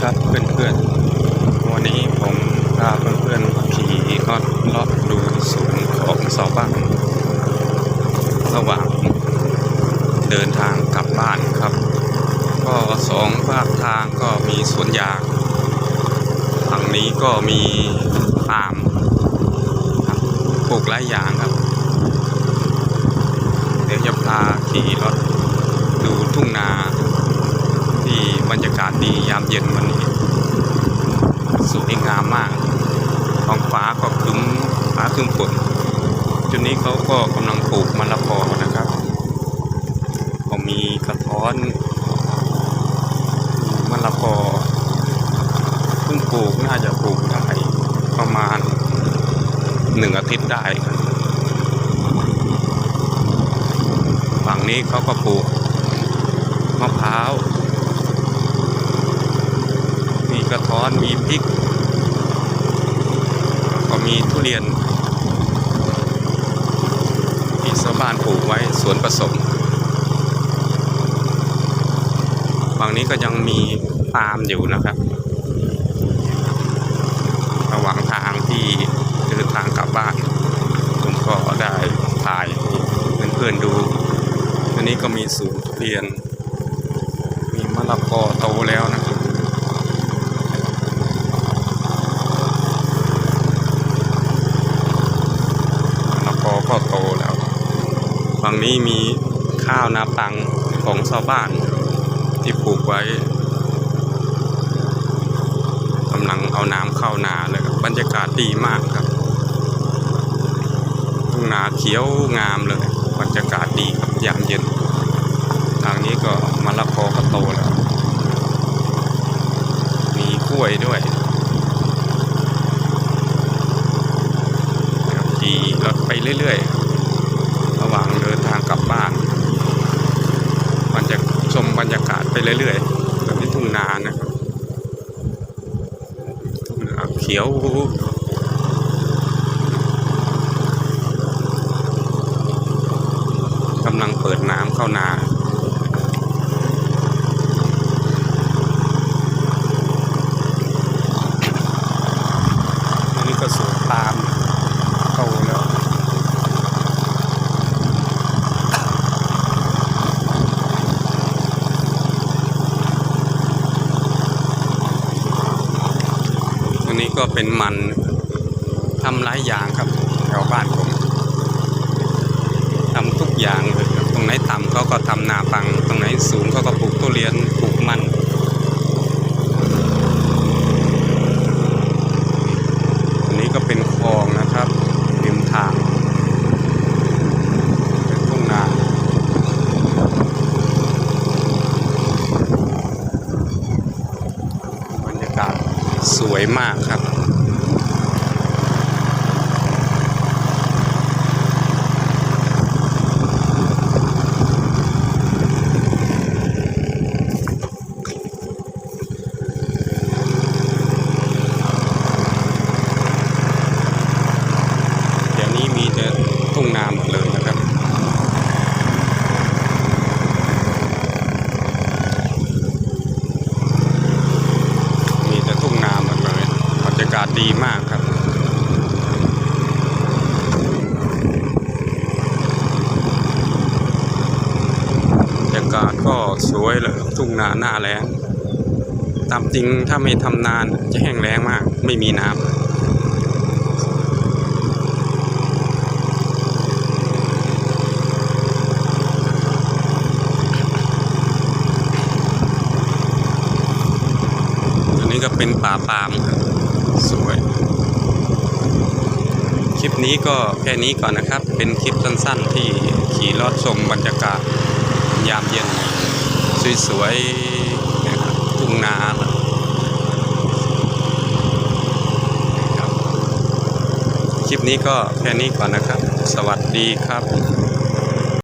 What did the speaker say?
ครับเพื่อนๆ วันนี้ผมพาเพื่อนๆขี่รถเลาะดูศูนย์ของชาวบ้านระหว่างเดินทางกลับบ้านครับ ก็สองภาคทางก็มีสวนยางฝั่งนี้ก็มีปาล์มครับปลูกหลายอย่างครับ เดี๋ยวจะพาขี่รถดูทุ่งนา บรรยากาศดียามเย็นวันนี้ สวยงามมากท้องฟ้าก็ครึ้มฟ้าครึ้มฝนจุดนี้เขาก็กำลังปลูกมะละกอนะครับก็มีกระท้อนมะละกอเพิ่งปลูกน่าจะปลูกได้ประมาณหนึ่งอาทิตย์ได้ฝั่งนี้เขาก็ปลูกมะพร้าว มีกระท้ อนมีพริก ก็มีทุเรียนที่ชาวบ้านปลูกไว้สวนผสมฝั่งนี้ก็ยังมีปาล์มอยู่นะครับ ระหว่างทางที่เดินทางกลับบ้าน ผมก็ได้ถ่ายเพื่อนๆดูอันนี้ก็มีสวนทุเรียน มีมะละกอโตแล้วนะครับ มะละกอก็โตแล้วฝั่ง นี้มีข้าวนาปังของชาวบ้านที่ปลูกไว้กำลังเอาน้ำเข้านาเลยครับบรรยากาศดีมากครับทุ่งนาเขียวงามเลย บรรยากาศดีครับยามเย็น ทางนี้ก็มะละกอก็โตแล้ว มีกล้วยด้วยขับขี่รถไปเรื่อยๆ ระหว่างเดินทางกลับบ้าน มันจะชมบรรยากาศไป เรื่อยๆแบบที่ทุ่งนานะครับทุ่งนาเขียวกำลังเปิดน้ำเข้านา อันนี้ก็สวนปาล์มโตแล้ว อันนี้ก็เป็นมันทำหลายอย่างครับแถวบ้านผมทำทุกอย่างเลยครับตรงไหนต่ำเขาก็ทำนาปัง ตรงไหนสูงเขาก็ปลูกทุเรียนปลูกมัน อันนี้ก็เป็นคลองนะครับริมทางเป็นทุ่งนาบรรยากาศส วยมากครับ เดี๋ยวนี้มีแต่ทุ่งนาหมดเลยนะครับ มีแต่ทุ่งนาหมดเลยบรรยาศดีมากครับ บรรยากาศก็สวยเลยทุ่งนาหน้าแล้งตามจริงถ้าไม่ทำนานจะแห้งแล้งมาก ไม่มีน้ำนนี้ก็เป็นป่าปามครับ สวย คลิปนี้ก็แค่นี้ก่อนนะครับ เป็นคลิปสั้นๆที่ขี่รถชมบรรยากาศยามเย็น สวยๆนะครับทุ่งนาครับคลิปนี้ก็แค่นี้ก่อนนะครับ สวัสดีครับ